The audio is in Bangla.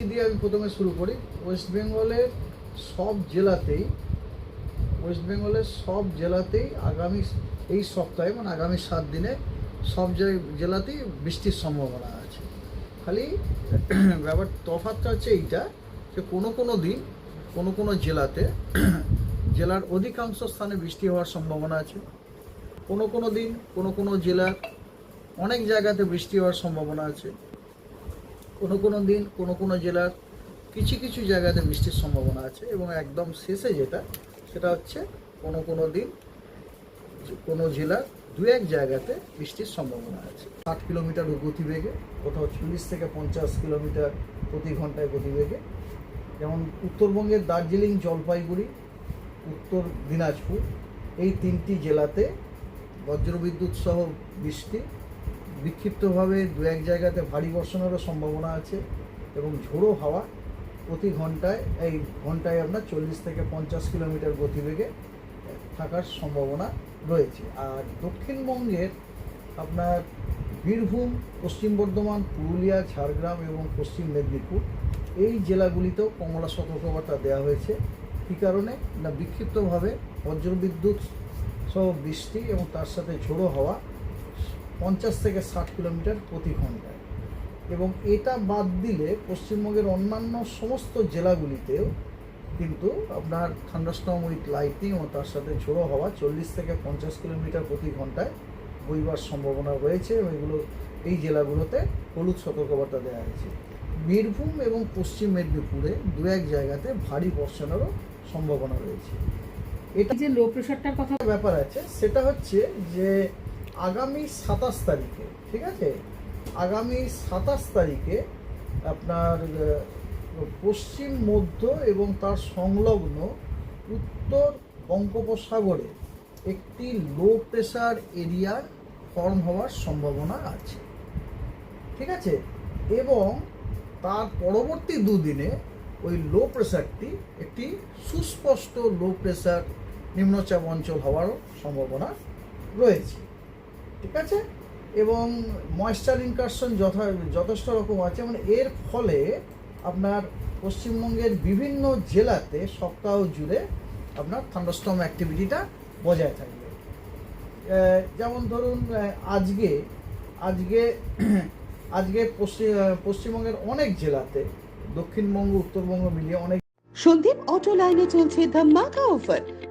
দিয়ে আমি প্রথমে শুরু করি। ওয়েস্ট বেঙ্গলের সব জেলাতেই ওয়েস্ট বেঙ্গলের সব জেলাতেই আগামী এই সপ্তাহে মানে আগামী সাত দিনে সব জেলাতেই বৃষ্টির সম্ভাবনা আছে। খালি ব্যাপার, তফাৎটা হচ্ছে এইটা যে কোনো কোনো দিন, কোনো কোনো জেলাতে জেলার অধিকাংশ স্থানে বৃষ্টি হওয়ার সম্ভাবনা আছে। কোনো কোনো দিন, কোনো কোনো জেলার অনেক জায়গাতে বৃষ্টি হওয়ার সম্ভাবনা আছে। কোনো কোনো দিন কোনো কোনো জেলার কিছু কিছু জায়গাতে বৃষ্টির সম্ভাবনা আছে এবং একদম শেষে যেটা, সেটা হচ্ছে কোনো কোনো দিন কোনো জেলার দু এক জায়গাতে বৃষ্টির সম্ভাবনা আছে। ষাট কিলোমিটার গতিবেগে, কোথাও চল্লিশ থেকে পঞ্চাশ কিলোমিটার প্রতি ঘন্টায় গতিবেগে। যেমন উত্তরবঙ্গের দার্জিলিং জলপাইগুড়ি, উত্তর দিনাজপুর, এই তিনটি জেলাতে বজ্রবিদ্যুৎ সহ বৃষ্টি বিক্ষিপ্তভাবে দু এক জায়গাতে ভারী বর্ষণেরও সম্ভাবনা আছে এবং ঝোড়ো হাওয়া প্রতি ঘন্টায়, এই ঘন্টায় আপনার চল্লিশ থেকে পঞ্চাশ কিলোমিটার গতিবেগে থাকার সম্ভাবনা রয়েছে। আর দক্ষিণবঙ্গের আপনার বীরভূম, পশ্চিম বর্ধমান, পুরুলিয়া, ঝাড়গ্রাম এবং পশ্চিম মেদিনীপুর, এই জেলাগুলিতেও কমলা সতর্কবার্তা দেওয়া হয়েছে। কী কারণে? না, বিক্ষিপ্তভাবে বজ্রবিদ্যুৎ সহ বৃষ্টি এবং তার সাথে ঝোড়ো হাওয়া পঞ্চাশ থেকে ষাট কিলোমিটার প্রতি ঘন্টায় এবং এটা বাদ দিলে পশ্চিমবঙ্গের অন্যান্য সমস্ত জেলাগুলিতেও কিন্তু আপনার থান্ডারস্টর্ম উইথ লাইটিং ও তার সাথে ঝোড়ো হাওয়া চল্লিশ থেকে পঞ্চাশ কিলোমিটার প্রতি ঘন্টায় বইবার সম্ভাবনা রয়েছে এবং এগুলো এই জেলাগুলোতে হলুদ সতর্কবার্তা দেওয়া হয়েছে। বীরভূম এবং পশ্চিম মেদিনীপুরে দু এক জায়গাতে ভারী বর্ষণেরও সম্ভাবনা রয়েছে। এটা যে লো প্রেশারটার কথা ব্যাপার আছে সেটা হচ্ছে যে আগামী সাতাশ তারিখে, ঠিক আছে? আগামী সাতাশ তারিখে আপনার পশ্চিম মধ্য এবং তার সংলগ্ন উত্তর বঙ্গোপসাগরে একটি লো প্রেশার এরিয়ার ফর্ম হওয়ার সম্ভাবনা আছে, ঠিক আছে? এবং তার পরবর্তী দুদিনে ওই লো প্রেশারটি একটি সুস্পষ্ট লো প্রেশার নিম্নচাপ অঞ্চল হওয়ারও সম্ভাবনা রয়েছে। ঠিক আছে? এবং ময়েশ্চার ইনকারশন যথা, যথেষ্ট রকম আছে। মানে এর ফলে আপনার পশ্চিমবঙ্গের বিভিন্ন জেলাতে সপ্তাহ জুড়ে আপনার থান্ডারস্টর্ম অ্যাক্টিভিটিটা বজায় থাকবে। যেমন ধরুন আজকে আজকে আজকে পশ্চিম পশ্চিমবঙ্গের অনেক জেলাতে, দক্ষিণবঙ্গ, উত্তরবঙ্গ মিলিয়ে অনেক সন্দীপ অটো লাইনে চলছে ধামাকা অফার